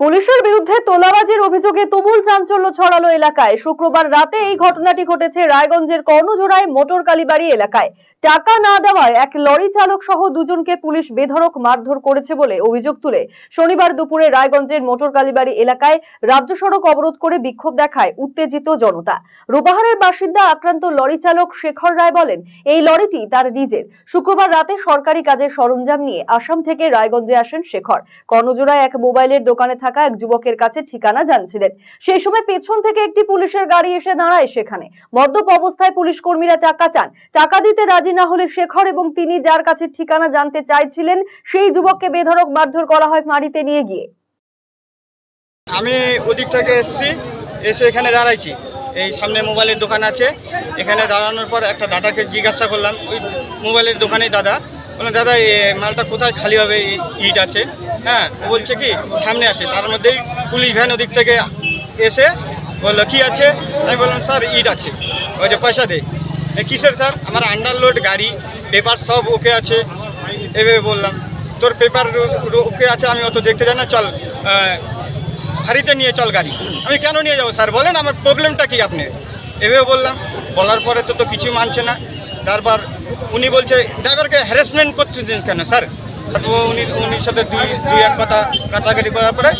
পুলিশের বিরুদ্ধে তোলাবাজির অভিযোগে তুমুল চাঞ্চল্য ছড়ালো এলাকায়। শুক্রবার রাতে এই ঘটনাটি ঘটেছে রায়গঞ্জের কর্ণজোড়ায় মোটর কালীবাড়ি এলাকায়। টাকা না দেওয়ায় এক লরি চালক সহ দুজনকে পুলিশ বেধড়ক মারধর করেছে বলে অভিযোগ তুলে। শনিবার দুপুরে রায়গঞ্জের মোটর কালীবাড়ি এলাকায় রাজ্য সড়ক অবরোধ করে বিক্ষোভ দেখায় উত্তেজিত জনতা। রূপাহারের বাসিন্দা আক্রান্ত লরি চালক শেখর রায় বলেন, এই লরিটি তার নিজের। শুক্রবার রাতে সরকারি কাজের সরঞ্জাম নিয়ে আসাম থেকে রায়গঞ্জে আসেন শেখর। কর্ণজোড়ায় এক মোবাইলের দোকানে থাকা এক যুবকের কাছে ঠিকানা জানছিলেন। সেই সময় পেছন থেকে একটি পুলিশের গাড়ি এসে দাঁড়ায় সেখানে। মদ্যপ অবস্থায় পুলিশ কর্মীরা টাকা চান। টাকা দিতে রাজি না হলে শেখর এবং তিনি যার কাছে ঠিকানা জানতে চাইছিলেন, সেই যুবককে বেধড়ক মারধর করা হয় মাটিতে নিয়ে গিয়ে। আমি ওদিক থেকে এসেছি, এসে এখানে দাঁড়াইছি। এই সামনে মোবাইলের দোকান আছে। এখানে দাঁড়ানোর পর একটা দাদাকে জিজ্ঞাসা করলাম, ওই মোবাইলের দোকানে দাদা? বললাম, দাদা মালটা কোথায়? খালি হবে ইট আছে। হ্যাঁ ও বলছে কি, সামনে আছে। তার মধ্যেই পুলিশ ভ্যান ওদিক থেকে এসে বলল, কি আছে? আমি বললাম, স্যার, ইট আছে। ওই যে পয়সা দে। কিসের স্যার? আমার আন্ডারলোড গাড়ি পেপার সব ওকে আছে। এভাবে বললাম। তোর পেপার ওকে আছে, আমি অত দেখতে যাই না। চল হারিতে নিয়ে চল গাড়ি। আমি কেন নিয়ে যাব স্যার? বলেন আমার প্রবলেমটা কি আপনি? এভাবে বললাম। বলার পরে তো তো কিছু মানছে না। তারপর উনি বলছে, ড্রাইভারকে হ্যারাসমেন্ট করতেছেন কেন, স্যার? উনি, উনির সাথে দুই দুই এক কথা কাটাকাটি করার পরে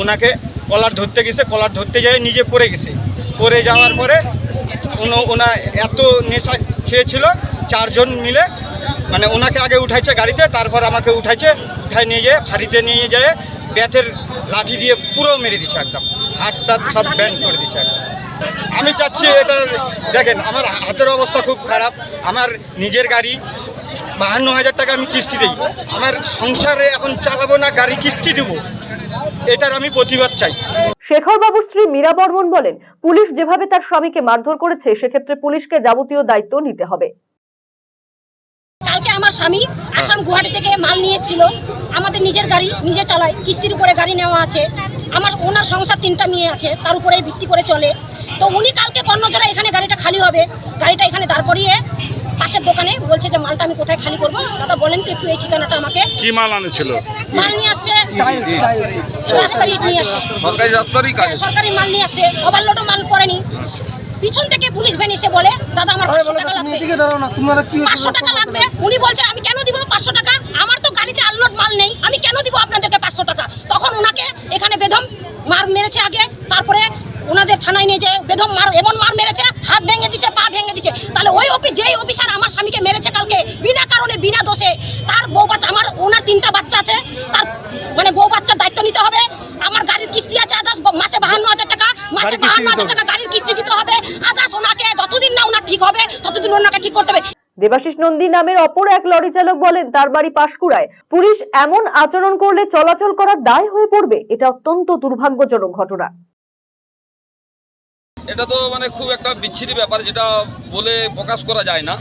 ওনাকে কলার ধরতে গেছে, কলার ধরতে যায় নিজে পড়ে গেছে। পড়ে যাওয়ার পরে ওনা এত নেশা খেয়েছিল, চারজন মিলে মানে ওনাকে আগে উঠাইছে গাড়িতে, তারপর আমাকে উঠাইছে, উঠাই নিয়ে যেয়ে, ফাঁড়িতে নিয়ে যায় ব্যাথের লাঠি দিয়ে পুরো মেরে দিছে একদম। হাত সব ব্যান করে দিছে একদম। আমি চাচ্ছি এটা দেখেন আমার হাতের অবস্থা খুব খারাপ। আমার নিজের গাড়ি বাহান্ন হাজার টাকা আমি কিস্তি দিই। আমার সংসারে এখন চালাবো না গাড়ি কিস্তি দেবো। এটার আমি প্রতিবাদ চাই। শেখর বাবুর স্ত্রী মীরা বর্মন বলেন পুলিশ যেভাবে তার স্বামীকে মারধর করেছে সেক্ষেত্রে পুলিশকে যাবতীয় দায়িত্ব নিতে হবে। কালকে আমার স্বামী আসাম গুয়াহাটি থেকে মাল নিয়ে এসেছিল। আমাদের নিজের গাড়ি নিজে চালায় কিস্তির উপরে গাড়ি নেওয়া আছে। আমার ওনার সংসার তিনটা মেয়ে আছে তার উপরে ভিত্তি করে চলে। তো উনি কালকে কর্ণজোড়া এখানে গাড়িটা খালি হবে। গাড়িটা এখানে দাঁড় করিয়ে পাশের দোকানে বলছে যে মালটা আমি কোথায় খালি করব। দাদা বলেন তো একটু এই ঠিকানাটা আমাকে। কি মাল আনেছিল? মাল নিয়ে আসছে। রাস্তার ইট নিয়ে আসছে সরকারি রাস্তারই কাজ। হ্যাঁ, সরকারি মাল নিয়ে আসছে ওভারলোডও মাল করেনি। পিছন থেকে পুলিশ ভ্যান এসে বলে দাদা আমার পাঁচশো টাকা লাগবে। এদিকে দাঁড়াও না তোমার কি পাঁচশো টাকা লাগবে। উনি বলছে আমি কেন দিব পাঁচশো টাকা? আমার তো গাড়িতে আনলোড মাল নেই। আমি কেন দিব আপনাদেরকে পাঁচশো টাকা তখন ওনাকে এখানে বেদম মার মেরেছে আগে তারপরে ওনাদের থানায় নিয়ে যে বেদম মার এমন মার মেরেছে হাত ভেঙে দিচ্ছে পা ভেঙে দিচ্ছে তাহলে ওই অফিস যেই অফিসার আমার স্বামীকে মেরেছে কালকে বিনা কারণে বিনা দোষে তার বউ বাচ্চা আমার ওনার তিনটা বাচ্চা আছে তার মানে বউ বাচ্চার দায়িত্ব নিতে হবে। আমার গাড়ির কিস্তি আছে আদাস মাসে বাহান্ন হাজার টাকা মাসে বাহান্ন হাজার টাকা গাড়ির কিস্তি দিতে হবে। আদাস ওনাকে যতদিন না ওনার ঠিক হবে ততদিন ওনাকে ঠিক করতে হবে। দেবাশিস নন্দী নামের অপর এক লরি চালক বলেন তার বাড়ি পাশকুড়ায়। পুলিশ এমন আচরণ করলে চলাচল করা দায় হয়ে পড়বে এটা অত্যন্ত দুর্ভাগ্যজনক ঘটনা। এটা তো মানে খুব একটা বিচ্ছিরি ব্যাপার যেটা বলে প্রকাশ করা যায় না।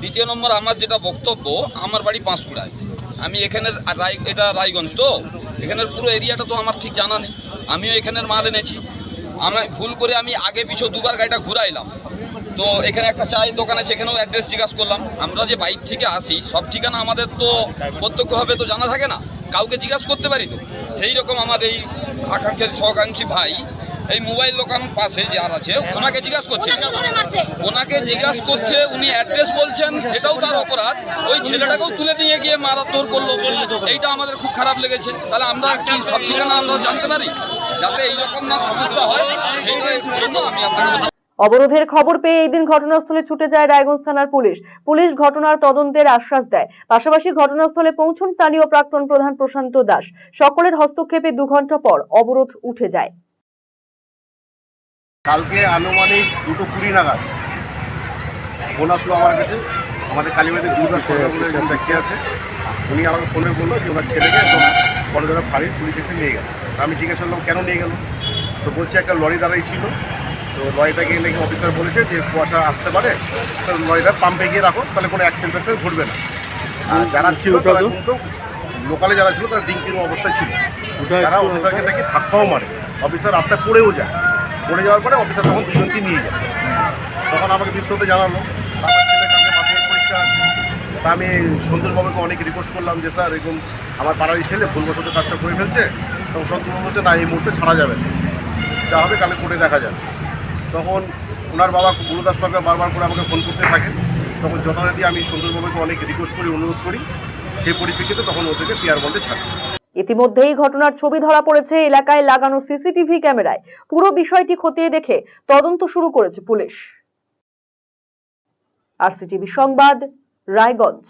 দ্বিতীয় নম্বর আমার যেটা বক্তব্য, আমার বাড়ি পাঁশকুড়ায়। আমি এখানের রায়, এটা রায়গঞ্জ তো? এখানের পুরো এরিয়াটা তো আমার ঠিক জানা নেই। আমিও এখানের মাল এনেছি। আমি ভুল করে আমি আগে পিছু দুবার গাড়িটা ঘুরাইলাম। তো এখানে একটা চায়ের দোকানে সেখানেও অ্যাড্রেস জিজ্ঞাসা করলাম। আমরা যে বাইক থেকে আসি, সব ঠিকানা আমাদের তো প্রত্যক্ষভাবে তো জানা থাকে না। কাউকে জিজ্ঞাসা করতে পারি তো? সেই রকম আমার এই আকাঙ্ক্ষিত সহকাঙ্ক্ষী ভাই এই মোবাইল দোকান পাশে যার আছে ওনাকে জিজ্ঞাসা করছে। ওনাকে জিজ্ঞাসা করছে উনি অ্যাড্রেস বলছেন সেটাও তার অপরাধ। ওই ছেলেটাকেও তুলে নিয়ে গিয়ে মারাত্মর করল এইটা আমাদের খুব খারাপ লেগেছে। তাহলে আমরা কি সব ঠিকানা আমরা জানতে পারি? যাতে এইরকম না সমস্যা হয় সেইটার জন্য আমি আপনাকে অবরোধের খবর পেয়ে এই দিন ঘটনাস্থলে ছুটে যায় রায়গঞ্জ থানার পুলিশ। পুলিশ ঘটনার তদন্তের আশ্বাস দেয়। পাশাপাশি ঘটনাস্থলে পৌঁছন স্থানীয় প্রাক্তন প্রধান প্রশান্ত দাস। সকলের হস্তক্ষেপে দু ঘণ্টা পর অবরোধ উঠে যায়। কালকে আনুমানিক দুটো কুড়ি নাগাদ ফোন আসলো আমার কাছে। আমাদের কালীবাড়িতে দুর্গা সরকার বলে একজন ব্যক্তি আছে। উনি আমাকে ফোনে বলল যে ওনার ছেলেকে বড়জোড়া ফাঁড়ির পুলিশ এসে নিয়ে গেল। আমি জিজ্ঞাসা করলাম কেন নিয়ে গেল? তো বলছে একটা লরি দাঁড়াই ছিল। তো লরিটাকে নাকি অফিসার বলেছে যে কুয়াশা আসতে পারে তো লরিটা পাম্পে গিয়ে রাখো তাহলে কোনো অ্যাক্সিডেন্ট ফ্যাক্সিডেন্ট ঘটবে না। আর যারা ছিল তারা কিন্তু লোকালে যারা ছিল তারা ডিঙ্কির অবস্থায় ছিল। যারা অফিসারকে নাকি ধাক্কাও মারে। অফিসার রাস্তায় পড়েও যায়। পড়ে যাওয়ার পরে অফিসার তখন দুজনকে নিয়ে যায়। তখন আমাকে বিস্তৃত জানালো। ছেলে পরীক্ষা তা আমি সন্তোষবাবুকে অনেক রিকোয়েস্ট করলাম যে, স্যার, এরকম আমার পাড়ার ছেলে ভুলবশত কাজটা করে ফেলছে। তখন সন্তর্বাবু বলছে, না, এই মুহূর্তে ছাড়া যাবে না। যা হবে কালে করে দেখা যাবে। তখন ওনার বাবা গুরুদাস সরকার বারবার করে আমাকে ফোন করতে থাকেন। তখন যথারীতি আমি সুন্দরবাবুকে অনেক রিকোয়েস্ট করি, অনুরোধ করি। সেই পরিপ্রেক্ষিতে তখন ওদেরকে পিয়ার বন্ডে ছাড়ে। ইতিমধ্যেই ঘটনার ছবি ধরা পড়েছে এলাকায় লাগানো সিসিটিভি ক্যামেরায়। পুরো বিষয়টি খতিয়ে দেখে তদন্ত শুরু করেছে পুলিশ। আরসিটিভি সংবাদ, রায়গঞ্জ।